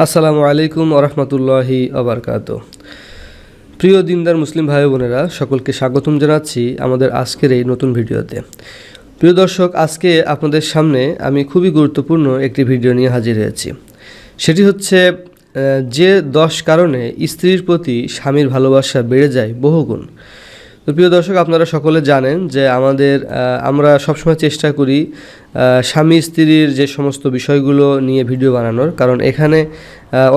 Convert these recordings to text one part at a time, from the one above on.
আসসালামু আলাইকুম আরহামতুল্লাহি আবরকাত প্রিয় দিনদার মুসলিম ভাই বোনেরা, সকলকে স্বাগতম জানাচ্ছি আমাদের আজকের এই নতুন ভিডিওতে। প্রিয় দর্শক, আজকে আপনাদের সামনে আমি খুবই গুরুত্বপূর্ণ একটি ভিডিও নিয়ে হাজির হয়েছি। সেটি হচ্ছে যে দশ কারণে স্ত্রীর প্রতি স্বামীর ভালোবাসা বেড়ে যায় বহুগুণ। তো প্রিয় দর্শক, আপনারা সকলে জানেন যে আমাদের আমরা সবসময় চেষ্টা করি স্বামী স্ত্রীর যে সমস্ত বিষয়গুলো নিয়ে ভিডিও বানানোর, কারণ এখানে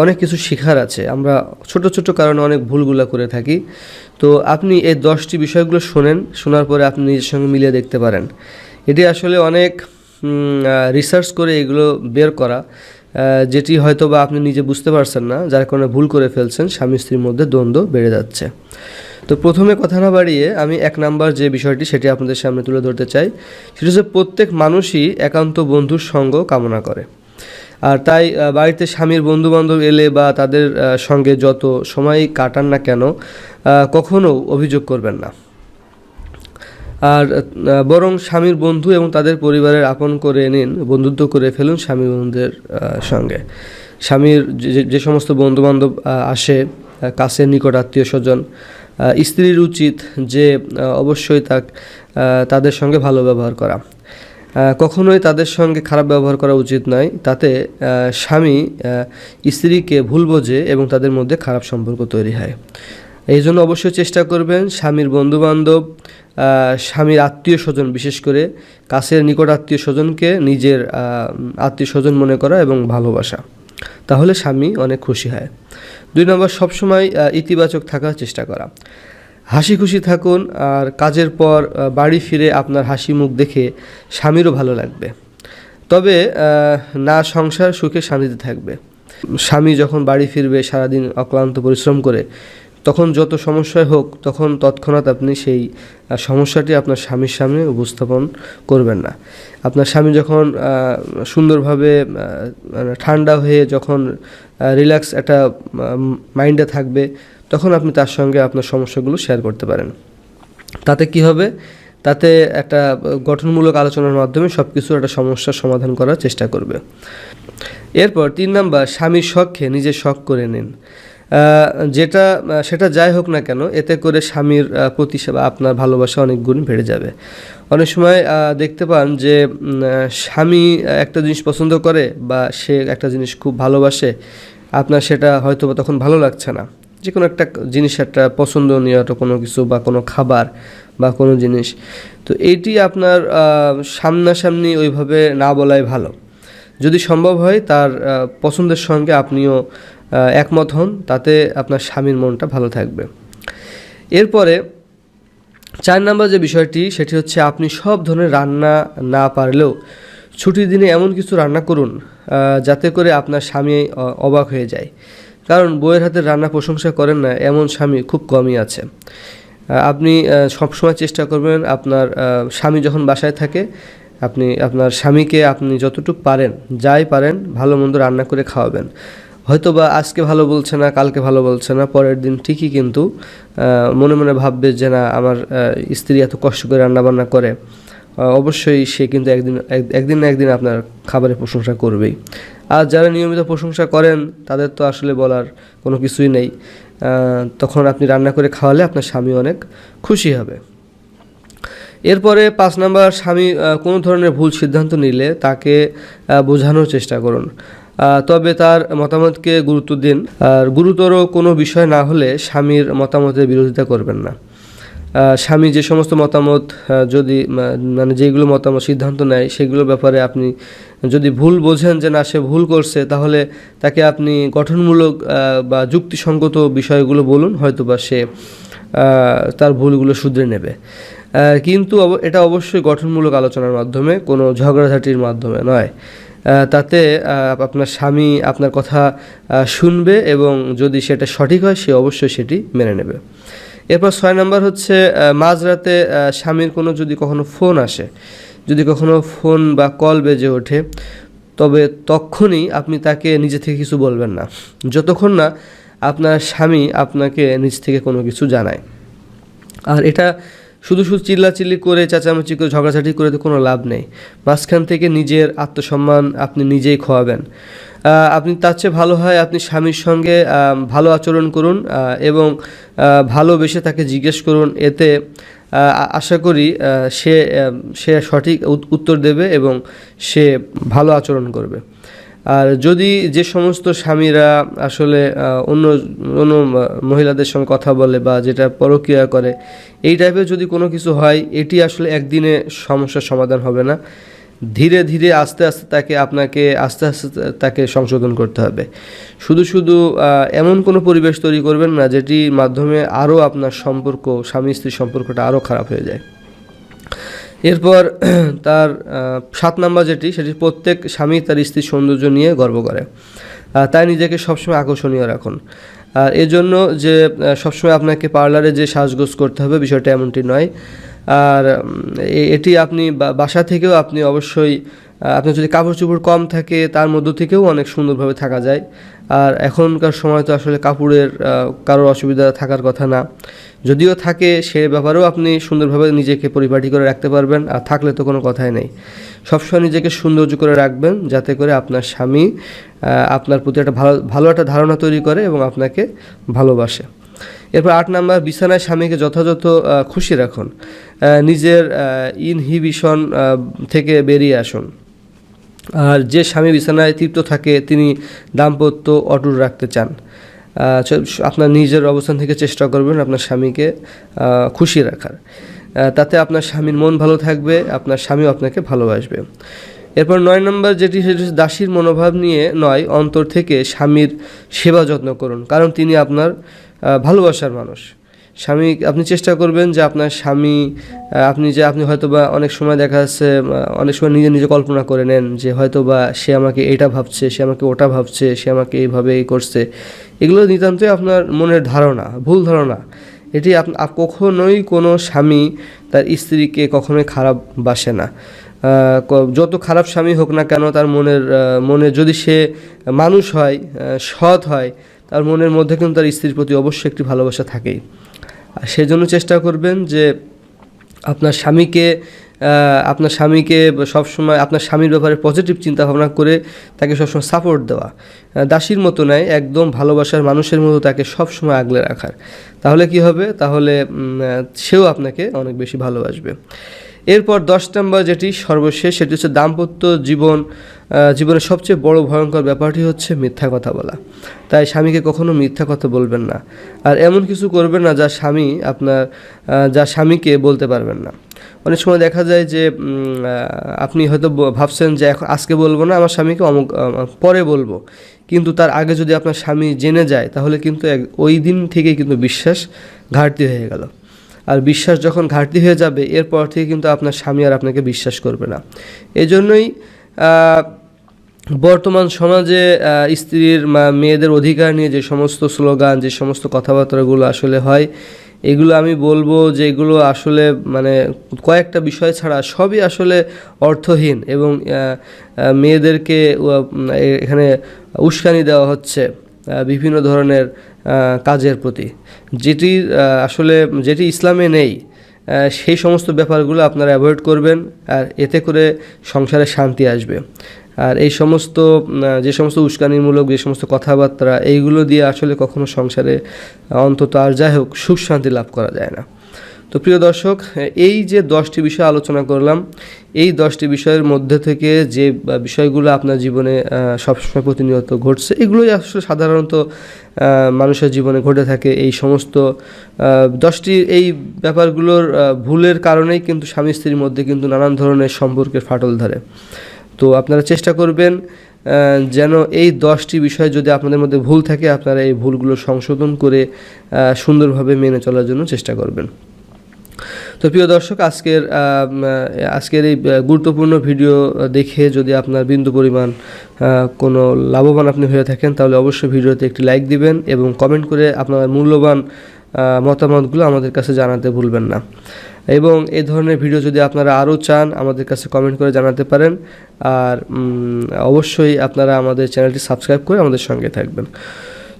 অনেক কিছু শেখার আছে। আমরা ছোট ছোট কারণে অনেক ভুলগুলো করে থাকি। তো আপনি এই দশটি বিষয়গুলো শোনেন, শোনার পরে আপনি নিজের সঙ্গে মিলিয়ে দেখতে পারেন। এটি আসলে অনেক রিসার্চ করে এগুলো বের করা যেটি হয়তো বা আপনি নিজে বুঝতে পারছেন না, যার কারণে ভুল করে ফেলছেন, স্বামী স্ত্রীর মধ্যে দ্বন্দ্ব বেড়ে যাচ্ছে। তো প্রথমে কথা না বাড়িয়ে আমি এক নাম্বার যে বিষয়টি সেটি আপনাদের সামনে তুলে ধরতে চাই, সেটি হচ্ছে প্রত্যেক মানুষই একান্ত বন্ধুর সঙ্গ কামনা করে। আর তাই বাড়িতে স্বামীর বন্ধু বান্ধব এলে বা তাদের সঙ্গে যত সময় কাটান না কেন কখনো অভিযোগ করবেন না। আর বরং স্বামীর বন্ধু এবং তাদের পরিবারের আপন করে নিন, বন্ধুত্ব করে ফেলুন স্বামী বন্ধুদের সঙ্গে। স্বামীর যে- সমস্ত বন্ধু বান্ধব আসে কাছের নিকট আত্মীয় স্বজন স্ত্রীর উচিত যে অবশ্যই তাক তাদের সঙ্গে ভালো ব্যবহার করা। কখনোই তাদের সঙ্গে খারাপ ব্যবহার করা উচিত নয়। তাতে স্বামী স্ত্রীকে ভুল বোঝে এবং তাদের মধ্যে খারাপ সম্পর্ক তৈরি হয়। এই জন্য অবশ্যই চেষ্টা করবেন স্বামীর বন্ধুবান্ধব স্বামীর আত্মীয় স্বজন, বিশেষ করে কাছের নিকট আত্মীয় স্বজনকে নিজের আত্মীয় স্বজন মনে করা এবং ভালোবাসা। তাহলে স্বামী অনেক খুশি হয়। দুই নম্বর, সবসময় ইতিবাচক থাকার চেষ্টা করা। হাসি খুশি থাকুন, আর কাজের পর বাড়ি ফিরে আপনার হাসি মুখ দেখে স্বামীরও ভালো লাগবে। তবে না সংসার সুখে শান্তিতে থাকবে। স্বামী যখন বাড়ি ফিরবে, সারাদিন অক্লান্ত পরিশ্রম করে তখন যত সমস্যায় হোক, তখন তৎক্ষণাৎ আপনি সেই সমস্যাটি আপনার স্বামীর সামনে উপস্থাপন করবেন না। আপনার স্বামী যখন সুন্দরভাবে মানে ঠান্ডা হয়ে যখন রিল্যাক্স একটা মাইন্ডে থাকবে, তখন আপনি তার সঙ্গে আপনার সমস্যাগুলো শেয়ার করতে পারেন। তাতে কি হবে? তাতে একটা গঠনমূলক আলোচনার মাধ্যমে সব কিছুর একটা সমস্যার সমাধান করার চেষ্টা করবে। এরপর তিন নাম্বার, স্বামীর শখকে নিজের শখ করে নিন। যেটা সেটা যাই হোক না কেন, এতে করে স্বামীর প্রতি আপনার ভালোবাসা অনেক গুণ বেড়ে যাবে। অনেক সময় দেখতে পান যে স্বামী একটা জিনিস পছন্দ করে বা সে একটা জিনিস খুব ভালোবাসে, আপনার সেটা হয়তো তখন ভালো লাগছে না। যে কোনো একটা জিনিস, একটা পছন্দনীয় একটা কোনো কিছু বা কোনো খাবার বা কোনো জিনিস, তো এইটি আপনার সামনাসামনি ওইভাবে না বলাই ভালো। যদি সম্ভব হয়, তার পছন্দের সঙ্গে আপনিও একমত হন, তাতে আপনার স্বামীর মনটা ভালো থাকবে। এরপরে চার নম্বর যে বিষয়টি, সেটি হচ্ছে আপনি সব ধরনের রান্না না পারলেও ছুটির দিনে এমন কিছু রান্না করুন যাতে করে আপনার স্বামী অবাক হয়ে যায়। কারণ বইয়ের হাতের রান্না প্রশংসা করেন না, এমন স্বামী খুব কমই আছে। আপনি সবসময় চেষ্টা করবেন আপনার স্বামী যখন বাসায় থাকে, আপনি, আপনার স্বামীকে আপনি যতটুকু পারেন, যাই পারেন, ভালো মন্দ রান্না করে খাওয়াবেন। হয়তো বা আজকে ভালো বলছে না, কালকে ভালো বলছে না, পরের দিন ঠিকই কিন্তু মনে মনে ভাববে যে না, আমার স্ত্রী এত কষ্ট করে রান্নাবান্না করে। অবশ্যই সে কিন্তু একদিন, এক- একদিন না একদিন আপনার খাবারের প্রশংসা করবেই। আর যারা নিয়মিত প্রশংসা করেন, তাদের তো আসলে বলার কোনো কিছুই নেই। তখন আপনি রান্না করে খাওয়ালে আপনার স্বামী অনেক খুশি হবে। এরপরে পাঁচ নাম্বার, স্বামী কোনো ধরনের ভুল সিদ্ধান্ত নিলে তাকে বোঝানোর চেষ্টা করুন। তবে তার মতামতকে গুরুত্ব দিন। আর গুরুতর কোনো বিষয় না হলে স্বামীর মতামতের বিরোধিতা করবেন না। স্বামী যে সমস্ত মতামত যদি মানে যেগুলো মতামত, সিদ্ধান্ত নেয়, সেগুলোর ব্যাপারে আপনি যদি ভুল বোঝেন যে না, সে ভুল করছে, তাহলে তাকে আপনি গঠনমূলক বা যুক্তিসঙ্গত বিষয়গুলো বলুন হয়তো বা সে তার ভুলগুলো শুধরে নেবে। কিন্তু এটা অবশ্যই গঠনমূলক আলোচনার মাধ্যমে, কোনো ঝগড়াঝাটির মাধ্যমে নয়। তাতে আপনার স্বামী আপনার কথা শুনবে এবং যদি সেটা সঠিক হয়, সে অবশ্যই সেটি মেনে নেবে। এরপর ছয় নম্বর হচ্ছে মাঝরাতে স্বামীর কোনো যদি কখনো ফোন আসে, যদি কখনো ফোন বা কল বেজে ওঠে, তবে তখনই আপনি তাকে নিজে থেকে কিছু বলবেন না। যতক্ষণ না আপনার স্বামী আপনাকে নিজ থেকে কোনো কিছু জানায়। আর এটা শুধু শুধু চিল্লাচিল্লি করে, চেঁচামেচি করে, ঝগড়াঝাটি করে তো কোনো লাভ নেই। মাঝখান থেকে নিজের আত্মসম্মান আপনি নিজেই খোয়াবেন। আপনি তার চেয়ে ভালো হয় আপনি স্বামীর সঙ্গে ভালো আচরণ করুন এবং ভালোবেসে তাকে জিজ্ঞেস করুন। এতে আশা করি সে সে সঠিক উত- উত্তর দেবে এবং সে ভালো আচরণ করবে। আর যদি যে সমস্ত স্বামীরা আসলে অন্য অন্য মহিলাদের সঙ্গে কথা বলে বা যেটা পরক্রিয়া করে, এই টাইপের যদি কোনো কিছু হয়, এটি আসলে একদিনে সমস্যার সমাধান হবে না। ধীরে ধীরে আস্তে আস্তে তাকে আপনাকে, আস্তে আস্তে তাকে সংশোধন করতে হবে। শুধু শুধু এমন কোনো পরিবেশ তৈরি করবেন না, যেটির মাধ্যমে আরও আপনার সম্পর্ক স্বামী স্ত্রীর সম্পর্কটা আরও খারাপ হয়ে যায়। এরপর, তার সাত নাম্বার যেটি, সেটি প্রত্যেক স্বামী তার স্ত্রীর সৌন্দর্য নিয়ে গর্ব করে। তাই নিজেকে সবসময় আকর্ষণীয় রাখুন। আর এজন্য যে সবসময় আপনাকে পার্লারে যে সাজগোজ করতে হবে, বিষয়টা এমনটি নয়। আর এটি আপনি বাসা থেকেও আপনি অবশ্যই আপনার যদি কাপড় চোপড় কম থাকে, তার মধ্য থেকেও অনেক সুন্দরভাবে থাকা যায়। আর এখনকার সময় তো আসলে কাপড়ের কারোর অসুবিধা থাকার কথা না। যদিও থাকে, সে ব্যাপারেও আপনি সুন্দরভাবে নিজেকে পরিপাটি করে রাখতে পারবেন, আর থাকলে তো কোনো কথাই নেই। সবসময় নিজেকে সৌন্দর্য করে রাখবেন, যাতে করে আপনার স্বামী আপনার প্রতি একটা ভালো ভালো একটা ধারণা তৈরি করে এবং আপনাকে ভালোবাসে। এরপর আট নাম্বার, বিছানায় স্বামীকে যথাযথ খুশি রাখুন। নিজের ইনহিবিশন থেকে বেরিয়ে আসুন। আর যে স্বামী বিছানায় তৃপ্ত থাকে, তিনি দাম্পত্য অটুট রাখতে চান। আপনার নিজের অবস্থান থেকে চেষ্টা করবেন আপনার স্বামীকে খুশি রাখার। তাতে আপনার স্বামীর মন ভালো থাকবে, আপনার স্বামীও আপনাকে ভালোবাসবে। এরপর নয় নম্বর যেটি, সেটি দাসীর মনোভাব নিয়ে নয়, অন্তর থেকে স্বামীর সেবা যত্ন করুন, কারণ তিনি আপনার ভালোবাসার মানুষ। স্বামী, আপনি চেষ্টা করবেন যে আপনার স্বামী আপনি যে, আপনি হয়তো বা অনেক সময় দেখা যাচ্ছে অনেক সময় নিজে নিজে কল্পনা করে নেন যে হয়তো বা সে আমাকে এটা ভাবছে, সে আমাকে ওটা ভাবছে, সে আমাকে এইভাবে এই করছে। এগুলো নিতান্তই আপনার মনের ধারণা, ভুল ধারণা। এটি আপ কখনোই কোনো স্বামী তার স্ত্রীকে কখনোই খারাপ বাসে না। যত খারাপ স্বামী হোক না কেন তার মনের মনে যদি সে মানুষ হয় সৎ হয়, তার মনের মধ্যে কিন্তু তার স্ত্রীর প্রতি অবশ্যই একটি ভালোবাসা থাকেই। সেজন্য চেষ্টা করবেন যে আপনার স্বামীকে আপনার স্বামীকে সবসময়, আপনার স্বামীর ব্যাপারে পজিটিভ চিন্তা ভাবনা করে তাকে সবসময় সাপোর্ট দেওয়া। দাসীর মতো নয়, একদম ভালোবাসার মানুষের মতো তাকে সবসময় আগলে রাখার। তাহলে কি হবে? তাহলে সেও আপনাকে অনেক বেশি ভালোবাসবে। এরপর দশ নম্বর যেটি সর্বশেষ, সেটি হচ্ছে দাম্পত্য জীবন জীবনের সবচেয়ে বড় ভয়ঙ্কর ব্যাপারটি হচ্ছে মিথ্যা কথা বলা। তাই স্বামীকে কখনো মিথ্যা কথা বলবেন না। আর এমন কিছু করবেন না যা স্বামী আপনার যা স্বামীকে বলতে পারবেন না। অনেক সময় দেখা যায় যে আপনি হয়তো ভাবছেন যে, এখন আজকে বলব না, আমার স্বামীকে অমুক পরে বলব। কিন্তু তার আগে যদি আপনার স্বামী জেনে যায়, তাহলে কিন্তু ওই দিন থেকেই কিন্তু বিশ্বাস ঘাটতি হয়ে গেল। আর বিশ্বাস যখন ঘাটতি হয়ে যাবে, এরপর থেকে কিন্তু আপনার স্বামী আর আপনাকে বিশ্বাস করবে না। এজন্যই বর্তমান সমাজে স্ত্রীর মেয়েদের অধিকার নিয়ে যে সমস্ত স্লোগান, যে সমস্ত কথাবার্তাগুলো আসলে হয়, এগুলো আমি বলব যে এগুলো আসলে মানে কয়েকটা বিষয় ছাড়া সবই আসলে অর্থহীন এবং মেয়েদেরকে এখানে উস্কানি দেওয়া হচ্ছে বিভিন্ন ধরনের কাজের প্রতি। যেটি আসলে যেটি ইসলামে নেই সেই সমস্ত ব্যাপারগুলো আপনারা অ্যাভয়েড করবেন আর এতে করে সংসারে শান্তি আসবে। আর এই সমস্ত যে সমস্ত উস্কানিমূলক, যে সমস্ত কথাবার্তা, এইগুলো দিয়ে আসলে কখনো সংসারে অন্তত আর যাই হোক সুখ শান্তি লাভ করা যায় না। তো প্রিয় দর্শক, এই যে দশটি বিষয় আলোচনা করলাম, এই দশটি বিষয়ের মধ্যে থেকে যে বিষয়গুলো আপনার জীবনে সবসময় প্রতিনিয়ত ঘটছে, এগুলোই আসলে সাধারণত মানুষের জীবনে ঘটে থাকে এই সমস্ত দশটি, এই ব্যাপারগুলোর ভুলের কারণেই কিন্তু স্বামী স্ত্রীর মধ্যে কিন্তু নানান ধরনের সম্পর্কের ফাটল ধরে। তো আপনারা চেষ্টা করবেন যেন এই দশটি বিষয় যদি আপনাদের মধ্যে ভুল থাকে, আপনারা এই ভুলগুলো সংশোধন করে সুন্দরভাবে মেনে চলার জন্য চেষ্টা করবেন। তো প্রিয় দর্শক, আজকের আজকের এই গুরুত্বপূর্ণ ভিডিও দেখে যদি আপনার বিন্দু পরিমাণ কোনো লাভবান আপনি হয়ে থাকেন, তাহলে অবশ্যই ভিডিওতে একটি লাইক দিবেন এবং কমেন্ট করে আপনার মূল্যবান মতামতগুলো আমাদের কাছে জানাতে ভুলবেন না। এবং এই ধরনের ভিডিও যদি আপনারা আরও চান, আমাদের কাছে কমেন্ট করে জানাতে পারেন। আর অবশ্যই আপনারা আমাদের চ্যানেলটি সাবস্ক্রাইব করে আমাদের সঙ্গে থাকবেন।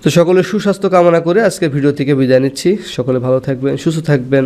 তো সকলে সুস্বাস্থ্য কামনা করে আজকে ভিডিও থেকে বিদায় নিচ্ছি। সকলে ভালো থাকবেন, সুস্থ থাকবেন।